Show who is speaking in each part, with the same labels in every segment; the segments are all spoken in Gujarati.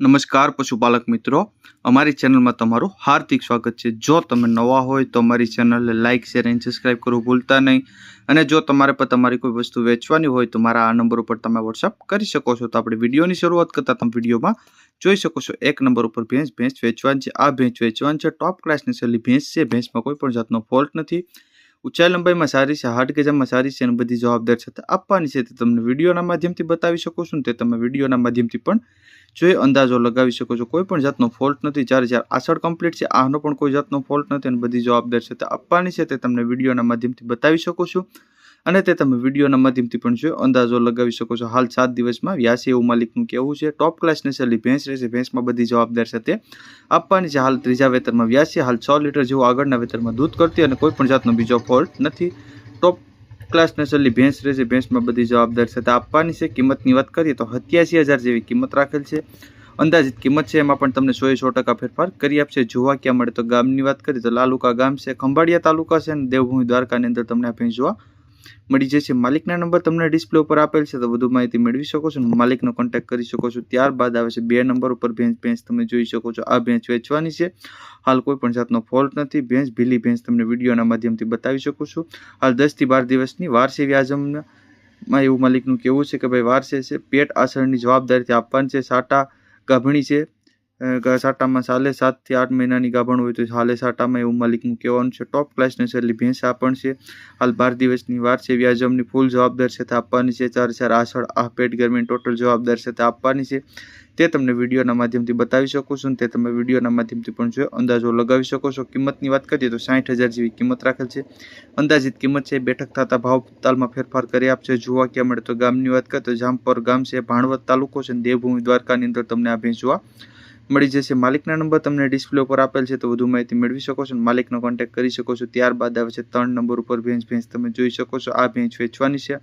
Speaker 1: નમસ્કાર પશુપાલક મિત્રો. અમારી ચેનલમાં તમારું હાર્દિક સ્વાગત છે. જો તમે નવા હોય તો અમારી ચેનલને લાઇક શેર અને સબસ્ક્રાઈબ કરવું ભૂલતા નહીં. અને જો તમારે પર તમારી કોઈ વસ્તુ વેચવાની હોય તો મારા આ નંબર ઉપર તમે વોટ્સઅપ કરી શકો છો. તો આપણે વિડીયોની શરૂઆત કરતાં તમે વિડીયોમાં જોઈ શકો છો. એક નંબર ઉપર ભેંસ ભેંસ વેચવાની છે. આ ભેંસ વેચવાની છે. ટોપ ક્લાસની સલી ભેંસ છે. ભેંસમાં કોઈ પણ જાતનો ફોલ્ટ નથી. ઊંચાઈ લંબાઈમાં સારી છે હાડ ગજામાં સારી છે અને બધી જવાબદાર છે આપવાની છે. તે તમને વિડીયોના માધ્યમથી બતાવી શકો છો ને તે તમે વિડીયોના માધ્યમથી પણ જોઈ, અંદાજો લગાવી શકો છો. કોઈ પણ જાતનો ફોલ્ટ નથી. જ્યારે જ્યારે આસળ કમ્પ્લીટ છે, આનો પણ કોઈ જાતનો ફોલ્ટ નથી અને બધી જવાબદાર છે આપવાની છે તે તમને વિડીયોના માધ્યમથી બતાવી શકો છો. અને તે તમે વિડીયોના માધ્યમથી પણ જો અંદાજો લગાવી શકો છો. હાલ સાત દિવસમાં વ્યાસી એવું માલિકનું કહેવું છે. ટોપ ક્લાસ નેસલી ભેંસ રહેશે. ભેંસમાં બધી જવાબદાર સાથે આપવાની છે. હાલ ત્રીજા વેતરમાં વ્યાસી, હાલ છ લીટર જેવું આગળના વેતરમાં દૂધ કરતી અને કોઈ પણ જાતનો બીજો ફોલ્ટ નથી. ટોપ ક્લાસ નસલની ભેંસ રહેશે. ભેંસમાં બધી જવાબદાર સાથે આપવાની છે. કિંમતની વાત કરીએ તો સત્યાસી હજાર જેવી કિંમત રાખેલ છે. અંદાજિત કિંમત છે. એમાં પણ તમને સો સો ટકા ફેરફાર કરી આપશે. જોવા ક્યાં મળે તો ગામની વાત કરીએ તો લાલુકા ગામ છે. ખંભાળિયા તાલુકા છે અને દેવભૂમિ દ્વારકાની અંદર તમને આ જોવા મળી જશે માલિકના નંબર તમને ડિસ્પ્લે ઉપર આપેલ છે, તો વધુ માહિતી મેળવી શકો છો માલિકનો કોન્ટેક્ટ કરી શકો છો. ત્યારબાદ આવે છે, બે નંબર ઉપર ભેંસ ભેંસ તમે જોઈ શકો છો. આ ભેંસ વેચવાની છે. હાલ કોઈ પણ જાતનો ફોલ્ટ નથી. ભેંસ, ભીલી ભેંસ તમને વિડીયોના માધ્યમથી બતાવી શકું છું. હાલ દસથી બાર દિવસની વારસી વ્યાજમમાં એવું માલિકનું કહેવું છે કે ભાઈ વારસે છે. પેટ આસળની જવાબદારીથી આપવાની છે. સાટા ગાભણી છે. સાટામાં સાલે સાતથી આઠ મહિનાની ગાભણ હોય તો સાલે સાટામાં એવું માલિકનું કહેવાનું છે. ટોપ ક્લાસની સહેલી ભેંસ આ પણ છે. હાલ બાર દિવસની વાર છે. વ્યાજમની ફૂલ જવાબદાર છે. આપવાની છે. ચાર ચાર આસળ આ પેટ ગરમીની ટોટલ જવાબદાર છે. આપવાની છે. તે તમને વિડીયોના માધ્યમથી બતાવી શકો છો તે તમે વિડીયોના માધ્યમથી પણ જો અંદાજો લગાવી શકો છો. કિંમતની વાત કરીએ તો સાઠ હજાર જેવી કિંમત રાખેલ છે. અંદાજિત કિંમત છે. બેઠક થતા ભાવ તાલમાં ફેરફાર કરી આપશે. જોવા ક્યાં મળે તો ગામની વાત કરીએ તો જામપર ગામ છે. ભાણવત તાલુકો છે દેવભૂમિ દ્વારકાની અંદર તમને આ ભેંસ જોવા મળી જશે. માલિકના નંબર તમને ડિસ્પ્લે ઉપર આપેલ છે, તો વધુ માહિતી મેળવી શકો છો માલિકનો કોન્ટેક્ટ કરી શકો છો. ત્યારબાદ આવે છે, ત્રણ નંબર ઉપર ભેંસ ભેંસ તમે જોઈ શકો છો. આ ભેંસ વેચવાની છે.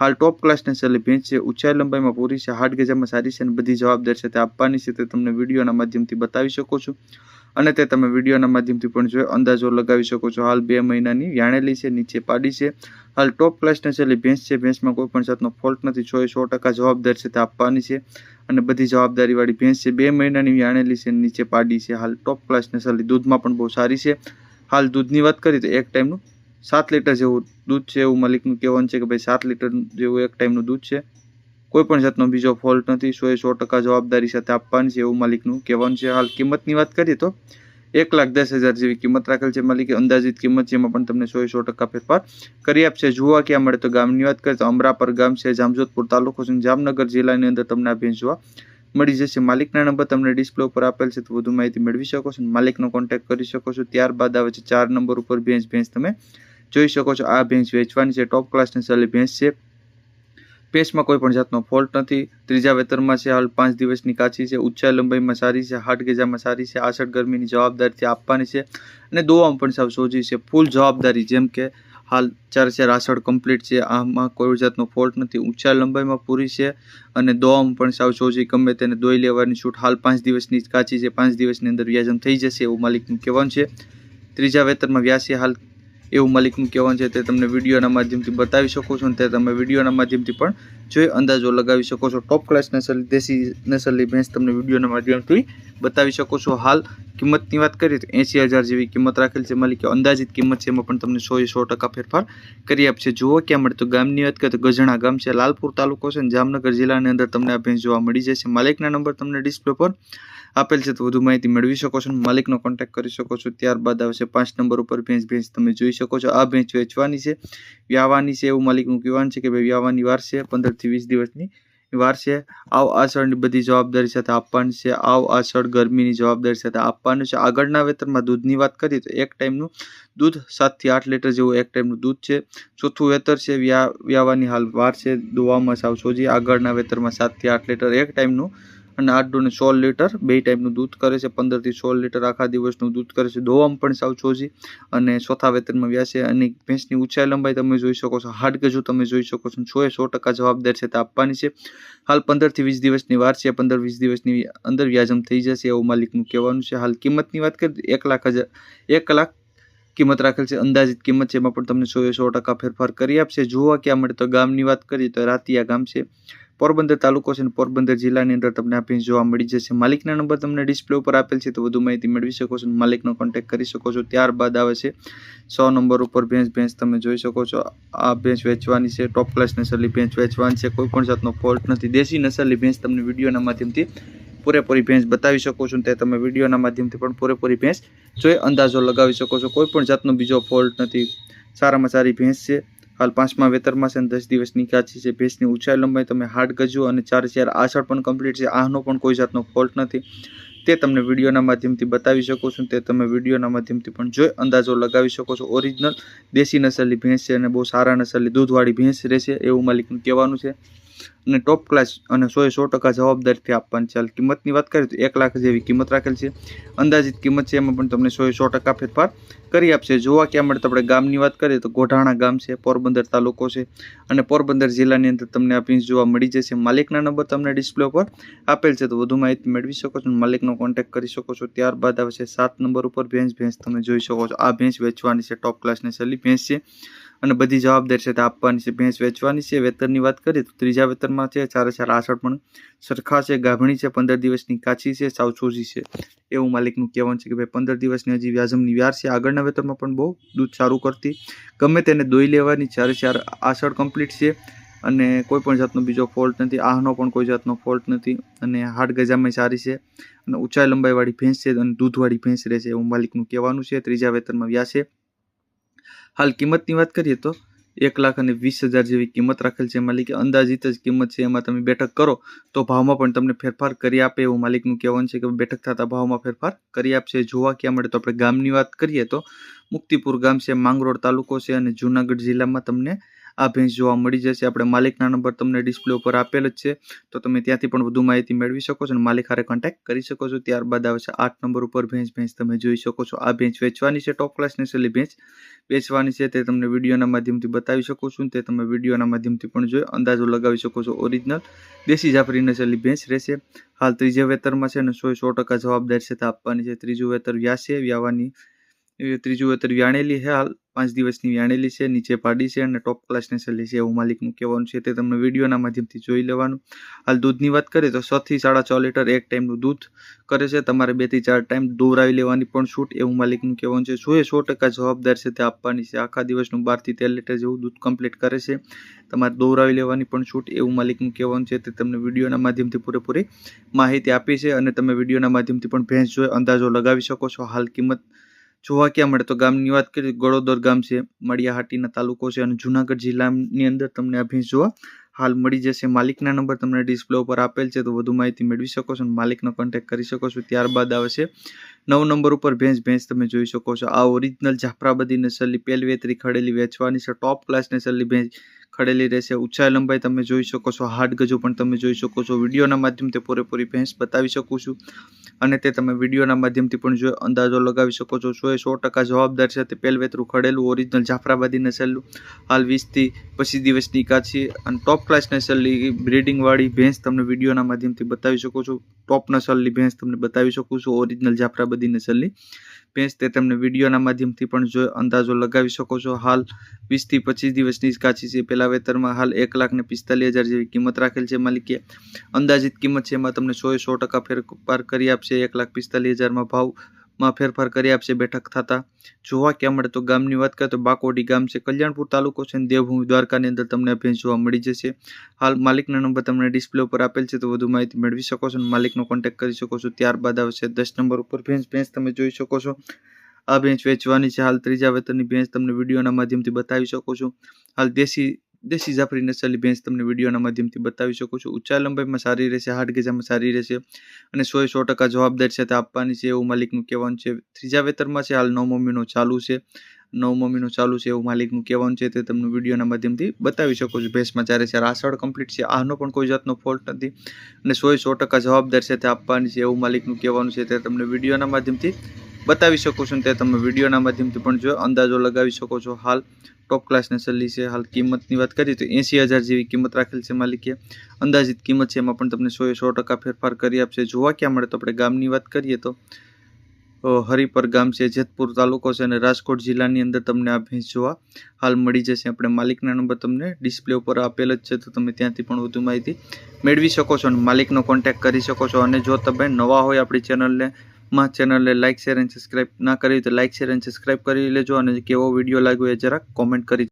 Speaker 1: હાલ ટોપ ક્લાસની સલી ભેંસ છે. ઊંચાઈ લંબાઈમાં પૂરી છે. હાડ ગજામાં સારી છે અને બધી જવાબદાર છે તે આપવાની છે. તે તમને વિડીયોના માધ્યમથી બતાવી શકો છો. અને તે તમે વિડીયોના માધ્યમથી પણ જોઈ અંદાજો લગાવી શકો છો. હાલ બે મહિનાની વ્યાણેલી છે, નીચે પાડી છે. હાલ ટોપ ક્લાસની સલી ભેંસ છે. ભેંસમાં કોઈ પણ જાતનો ફોલ્ટ નથી. સો સો ટકા જવાબદાર છે તે આપવાની છે. અને બધી જવાબદારીવાળી ભેંસ છે. બે મહિનાની વ્યાણેલી છે, નીચે પાડી છે. હાલ ટોપ ક્લાસની સલી દૂધમાં પણ બહુ સારી છે. હાલ દૂધની વાત કરીએ તો એક ટાઈમનું સાત લીટર જેવું દૂધ છે એવું મલિકનું કહેવાનું છે કે ભાઈ સાત લીટર જેવું એક ટાઈમનું દૂધ છે. કોઈ પણ જાતનો બીજો ફોલ્ટ નથી. સો એ સો ટકા જવાબદારી સાથે આપવાની છે એવું માલિકનું કહેવાનું છે. હાલ કિંમતની વાત કરીએ તો એક લાખ દસ હજાર જેવી કિંમત રાખેલ છે માલિકે. અંદાજિત કિંમત એમાં પણ તમને સો એ સો ટકા ફેરફાર કરી આપશે. જોવા ક્યાં મળે તો ગામની વાત કરીએ તો અમરાપર ગામ છે, જામજોધપુર તાલુકો છે. જામનગર જિલ્લાની અંદર તમને આ ભેંસ જોવા મળી જશે. માલિકના નંબર તમને ડિસ્પ્લે ઉપર આપેલ છે, તો વધુ માહિતી મેળવી શકો છો માલિકનો કોન્ટેક્ટ કરી શકો છો. ત્યારબાદ આવે છે, ચાર નંબર ઉપર ભેંસ ભેંસ તમે જોઈ શકો છો. આ ભેંસ વેચવાની છે ટોપ ક્લાસની સલી ભેંસ છે. ભેંસમાં કોઈ પણ જાતનો ફોલ્ટ નથી. ત્રીજા વેતરમાં છે, હાલ પાંચ દિવસની કાચી છે, ઊંચાઈ લંબાઈમાં સારી છે હાટ ગેજામાં સારી છે આસળ ગરમીની જવાબદારીથી આપવાની છે અને દોવામાં પણ સાવ સોજી છે. ફૂલ જવાબદારી જેમ કે હાલ ચાર ચાર આસળ કમ્પ્લીટ છે, આમાં કોઈ જાતનો ફોલ્ટ નથી. ઊંચાઈ લંબાઈમાં પૂરી છે અને દોવામાં પણ સાવ સોજી. ગમે તેને દોઈ લેવાની છૂટ. હાલ પાંચ દિવસની કાચી છે, પાંચ દિવસની અંદર વ્યાજમ થઈ જશે એવું માલિકનું કહેવાનું છે. ત્રીજા વેતરમાં વ્યાસી હાલ એવું માલિકનું કહેવાનું છે તે તમને વિડીયોના માધ્યમથી બતાવી શકો છો અને તે તમે વિડીયોના માધ્યમથી પણ જોઈ અંદાજો લગાવી શકો છો. ટોપ ક્લાસ નસલ, દેશી નસલની ભેંસ તમને વિડીયોના માધ્યમથી બતાવી શકો છો. હાલ કિંમતની વાત કરીએ તો એંસી હજાર જેવી કિંમત રાખેલ છે. માલિકે અંદાજિત કિંમત છે એમાં પણ તમને સો એ સો ટકા ફેરફાર કરી આપશે. જુઓ ક્યાં મળે. તો ગામની વાત કરીએ તો ગજણા ગામ છે. લાલપુર તાલુકો છે અને જામનગર જિલ્લાની અંદર તમને આ ભેંસ જોવા મળી જશે. માલિકના નંબર તમને ડિસ્પ્લે પર આપેલ છે, તો વધુ માહિતી મેળવી શકો છો માલિકનો કોન્ટેક્ટ કરી શકો છો. ત્યારબાદ આવશે પાંચ નંબર ઉપર ભેંસ ભેંસ તમે જોઈ શકો છો. આ ભેંસ વેચવાની છે. વ્યાવાની છે એવું માલિકનું કહેવાનું છે કે ભાઈ વ્યાવાની વાર છે પંદરથી વીસ દિવસની વાર છે. આવ આષળની બધી જવાબદારી સાથે આપવાની છે. આવ આષળ ગરમીની જવાબદારી સાથે આપવાનું છે. આગળના વેતરમાં દૂધની વાત કરીએ તો એક ટાઈમનું દૂધ સાતથી આઠ લીટર જેવું એક ટાઈમનું દૂધ છે. ચોથું વેતર છે, વ્યા વ્યાવાની હાલ વાર છે. દોવામાં સાવ સોજી. આગળના વેતરમાં સાતથી આઠ લીટર એક ટાઈમનું અને આઠ ને સોળ લીટર, બે ટાઈમનું દૂધ કરે છે, પંદરથી સોળ લીટર આખા દિવસનું દૂધ કરે છે. દોવામાં પણ સાવ છોજી અને ચોથા વેતનમાં વ્યાસે અને ભેંસની ઊંચાઈ લંબાઈ તમે જોઈ શકો છો. હાડ ગજુ તમે જોઈ શકો છો. સો એ સો ટકા જવાબદાર છે તે આપવાની છે. હાલ પંદરથી વીસ દિવસની વાર છે. પંદર વીસ દિવસની અંદર વ્યાજમ થઈ જશે એવું માલિકનું કહેવાનું છે. હાલ કિંમતની વાત કરીએ એક લાખ હજાર, એક લાખ કિંમત રાખેલ છે. અંદાજિત કિંમત છે એમાં પણ તમને સો એ સો ટકા ફેરફાર કરી આપશે. જોવા ક્યાં મળે તો ગામની વાત કરીએ તો રાતિયા ગામ છે. પોરબંદર તાલુકો છે અને પોરબંદર જિલ્લાની અંદર તમને આ ભેંસ જોવા મળી જશે. માલિકના નંબર તમને ડિસ્પ્લે ઉપર આપેલ છે, તો વધુ માહિતી મેળવી શકો છો માલિકનો કોન્ટેક્ટ કરી શકો છો. ત્યારબાદ આવે છે, સો નંબર ઉપર ભેંસ ભેંસ તમે જોઈ શકો છો. આ ભેંસ વેચવાની છે ટોપ ક્લાસ નસલની ભેંસ વેચવાની છે. કોઈ પણ જાતનો ફોલ્ટ નથી. દેશી નસલની ભેંસ તમને વિડીયોના માધ્યમથી પૂરેપૂરી ભેંસ બતાવી શકો છો તે તમે વિડીયોના માધ્યમથી પણ પૂરેપૂરી ભેંસ જોઈ અંદાજો લગાવી શકો છો. કોઈ પણ જાતનો બીજો ફોલ્ટ નથી. સારામાં સારી ભેંસ છે. હાલ પાંચમા વેતરમાં છે અને દસ દિવસની કાચી છે. ભેંસની ઊંચાઈ લંબાઈ તમે હાડ ગજો અને ચાર ચાર આસળ પણ કમ્પ્લીટ છે. આનો પણ કોઈ જાતનો ફોલ્ટ નથી. તે તમને વિડીયોના માધ્યમથી બતાવી શકો છો. તે તમે વિડીયોના માધ્યમથી પણ જોઈ અંદાજો લગાવી શકો છો. ઓરિજિનલ દેશી નસલની ભેંસ છે અને બહુ સારા નસલની દૂધવાળી ભેંસ રહેશે એવું માલિકનું કહેવાનું છે. અને ટોપ ક્લાસ અને સો સો ટકા જવાબદારીથી આપવાની છે. કિંમતની વાત કરીએ તો એક લાખ જેવી કિંમત રાખેલ છે. અંદાજિત કિંમત છે એમાં પણ તમને સો સો ટકા ફેરફાર કરી આપશે. જોવા ક્યાં મળે તો આપણે ગામની વાત કરીએ તો ગોઢાણા ગામ છે, પોરબંદર તાલુકો છે અને પોરબંદર જિલ્લાની અંદર તમને આ ભેંસ જોવા મળી જશે. માલિકના નંબર તમને ડિસ્પ્લે ઉપર આપેલ છે. તો વધુ માહિતી મેળવી શકો છો માલિકનો કોન્ટેક્ટ કરી શકો છો. ત્યારબાદ આવે છે સાત નંબર ઉપર ભેંસ ભેંસ તમે જોઈ શકો છો. આ ભેંસ વેચવાની છે ટોપ ક્લાસની સલી ભેંસ છે. અને બધી જવાબદારી છે તે આપવાની છે, ભેંસ વેચવાની છે વેતરની વાત કરીએ તો ત્રીજા વેતરમાં છે, ચારે ચાર આસળ પણ સરખા છે, ગાભણી છે, પંદર દિવસની કાચી છે સાવ ચોજી છે. એવું માલિકનું કહેવાનું છે કે ભાઈ પંદર દિવસની હજી વ્યાજમની વ્યાર છે. આગળના વેતરમાં પણ બહુ દૂધ સારું કરતી. ગમે તેને દોઈ લેવાની, ચારે ચાર આસળ કમ્પ્લીટ છે અને કોઈ પણ જાતનો બીજો ફોલ્ટ નથી, આહનો પણ કોઈ જાતનો ફોલ્ટ નથી અને હાડ ગજામાં સારી છે અને ઊંચાઈ લંબાઈવાળી ભેંસ છે અને દૂધવાળી ભેંસ રહે છે એવું માલિકનું કહેવાનું છે. ત્રીજા વેતનમાં વ્યા છે. હાલ કિંમતની વાત કરીએ તો એક લાખ અને વીસ હજાર જેવી કિંમત રાખેલ છે. માલિકે અંદાજિત જ કિંમત છે. એમાં તમે બેઠક કરો તો ભાવમાં પણ તમને ફેરફાર કરી આપે એવું માલિકનું કહેવાનું છે કે બેઠક થતા ભાવમાં ફેરફાર કરી આપશે. જોવા ક્યાં મળે તો આપણે ગામની વાત કરીએ તો મુક્તિપુર ગામ છે, માંગરોળ તાલુકો છે અને જુનાગઢ જિલ્લામાં તમને આ ભેંસ જોવા મળી જશે. આપણે માલિકના નંબર તમને ડિસ્પ્લે ઉપર આપેલ જ છે. તો તમે ત્યાંથી પણ વધુ માહિતી મેળવી શકો છો અને માલિક હારે કોન્ટેક્ટ કરી શકો છો. ત્યારબાદ આવે છે આઠ નંબર ઉપર ભેંસ ભેંસ તમે જોઈ શકો છો. આ ભેંસ વેચવાની છે ટોપ ક્લાસની છેલ્લી ભેંસ વેચવાની છે. તે તમને વિડીયોના માધ્યમથી બતાવી શકો છો. તે તમે વિડીયોના માધ્યમથી પણ જોઈ અંદાજો લગાવી શકો છો. ઓરિજિનલ દેશી જાફરી નસલની ભેંસ રહેશે. હાલ ત્રીજા વેતરમાં છે અને સો સો ટકા જવાબદાર છે. તે આપવાની છે ત્રીજું વેતર વ્યાસે. વ્યાવાની ત્રીજું વેતર વ્યાણેલી છે હાલ, પાંચ દિવસની વ્યાણેલી છે, નીચે પાડી છે અને ટોપ ક્લાસની સલી છે એવું માલિકનું કહેવાનું છે, તે તમને વિડીયોના માધ્યમથી જોઈ લેવાનું. હાલ દૂધની વાત કરીએ તો છથી સાડા છ લીટર એક ટાઈમનું દૂધ કરે છે, તમારે બેથી ચાર ટાઈમ દોરાવી લેવાની પણ છૂટ એવું માલિકનું કહેવાનું છે. સો એ સો ટકા જવાબદાર છે તે આપવાની છે? આખા દિવસનું બારથી તેર લીટર જેવું દૂધ કમ્પ્લીટ કરે છે, તમારે દોરાવી લેવાની પણ છૂટ એવું માલિકનું કહેવાનું છે, તે તમને વિડીયોના માધ્યમથી પૂરેપૂરી માહિતી આપી છે અને તમે વિડીયોના માધ્યમથી પણ ભેંસ જોઈ અંદાજો લગાવી શકો છો. હાલ કિંમત જોવા ક્યાં મળે? તો ગામની વાત કરીએ, ગળોદર ગામ છે મળિયાહાટીના તાલુકો છે અને જુનાગઢ જિલ્લાની અંદર તમને આ ભેંસ જોવા હાલ મળી જશે. માલિકના નંબર તમને ડિસ્પ્લે ઉપર આપેલ છે, તો વધુ માહિતી મેળવી શકો છો અને માલિકનો કોન્ટેક્ટ કરી શકો છો. ત્યારબાદ આવે છે નવ નંબર ઉપર ભેંસ. ભેંસ તમે જોઈ શકો છો. આ ઓરિજિનલ જાફરાબાદી નસલની પેલવેતરી ખડેલી વેચવાની છે. ટોપ ક્લાસ નસલની ભેંસ ખડેલી રહેશે. ઊંચાઈ લંબાઈ તમે જોઈ શકો છો. હાડ ગજો પણ તમે જોઈ શકો છો. વિડીયોના માધ્યમથી પૂરેપૂરી ભેંસ બતાવી શકું છું. અને તે તમે વિડીયોના માધ્યમથી પણ જો અંદાજો લગાવી શકો છો. સો એ સો ટકા જવાબદાર છે તે પેલવેતરું ખડેલું, ઓરિજિનલ જાફરાબાદી નસેલું હાલ વીસથી પચીસ દિવસની કાચી અને ટોપ ક્લાસ નસલની બ્રીડિંગવાળી ભેંસ તમને વિડીયોના માધ્યમથી બતાવી શકો છો. ટોપ નસલની ભેંસ તમને બતાવી શકું છું, ઓરિજિનલ જાફરાબાદી નસલની ભેંસ તે તમને વિડીયોના માધ્યમથી પણ જો અંદાજો લગાવી શકો છો. હાલ વીસથી પચીસ દિવસની જ કાચી છે. પહેલાં વેતરમાં હાલ એક લાખ ને પિસ્તાલીસ હજાર જેવી કિંમત રાખેલ છે માલિકીએ અંદાજિત કિંમત છે એમાં તમને સો એ સો ટકા ફેરફાર કરી આપશે. એક લાખ પિસ્તાલીસ હજારમાં ભાવમાં ફેરફાર કરી આપશે બેઠક થતા. જોવા ક્યાં મળે તો ગામની વાત કરીએ તો બાકોડી ગામ છે. કલ્યાણપુર તાલુકો છે અને દેવભૂમિ દ્વારકાની અંદર તમને ભેંસ જોવા મળી જશે. હાલ માલિકના નંબર તમને ડિસ્પ્લે ઉપર આપેલ છે તો વધુ માહિતી મેળવી શકો છો અને માલિકનો કોન્ટેક્ટ કરી શકો છો. ત્યારબાદ આવશે દસ નંબર ઉપર ભેંસ. ભેંસ તમે જોઈ શકો છો. આ ભેંસ વેચવાની છે. હાલ ત્રીજા વેતનની ભેંસ તમને વિડીયોના માધ્યમથી બતાવી શકો છો. હાલ દેશી દેશી જાફરી નસલની ભેંસ તમને વિડીયોના માધ્યમથી બતાવી શકો છો. ઊંચા લંબાઈમાં સારી રહેશે હાડ ગજામાં સારી રહેશે અને સો સો ટકા જવાબદાર તે આપવાની છે એવું માલિકનું કહેવાનું છે. ત્રીજા વેતરમાં છે, હાલ નવમો મહિનો ચાલુ છે. નવમો મહિનો ચાલુ છે એવું માલિકનું કહેવાનું છે તે તમને વિડીયોના માધ્યમથી બતાવી શકો છો. ભેંસમાં ચારે છે રાસડ કમ્પ્લીટ છે, આનો પણ કોઈ જાતનો ફોલ્ટ નથી અને સો સો ટકા જવાબદાર તે આપવાની છે એવું માલિકનું કહેવાનું છે તે તમને વિડીયોના માધ્યમથી બતાવી શકું છું તે તમે વિડીયોના માધ્યમથી પણ જો અંદાજો લગાવી શકો છો. હાલ ટોપ ક્લાસને સલ્લી છે, હાલ કિંમતની વાત કરીએ તો એંસી હજાર જેવી કિંમત રાખેલી છે માલિકે. અંદાજિત કિંમત છે એમાં પણ તમને સોએ સો ટકા ફેરફાર કરી આપશે. જોવા ક્યાં મળે તો આપણે ગામની વાત કરીએ તો હરિપર ગામ છે, જેતપુર તાલુકો છે અને રાજકોટ જિલ્લાની અંદર તમને આ ભેંસ જોવા હાલ મળી જશે. આપણે માલિકના નંબર તમને ડિસ્પ્લે ઉપર આપેલ જ છે, તો તમે ત્યાંથી પણ વધુ માહિતી મેળવી શકો છો અને માલિકનો કોન્ટેક્ટ કરી શકો છો. અને જો તમે નવા હોય આપણી ચેનલને માં ચેનલને લાઇક શેર, એન્ડ સબસ્ક્રાઈબ ના કરી તો લાઇક શેર, એન્ડ સબસ્ક્રાઈબ કરી લેજો અને કેવો વીડિયો લાગ્યો એ જરાક કોમેન્ટ કરી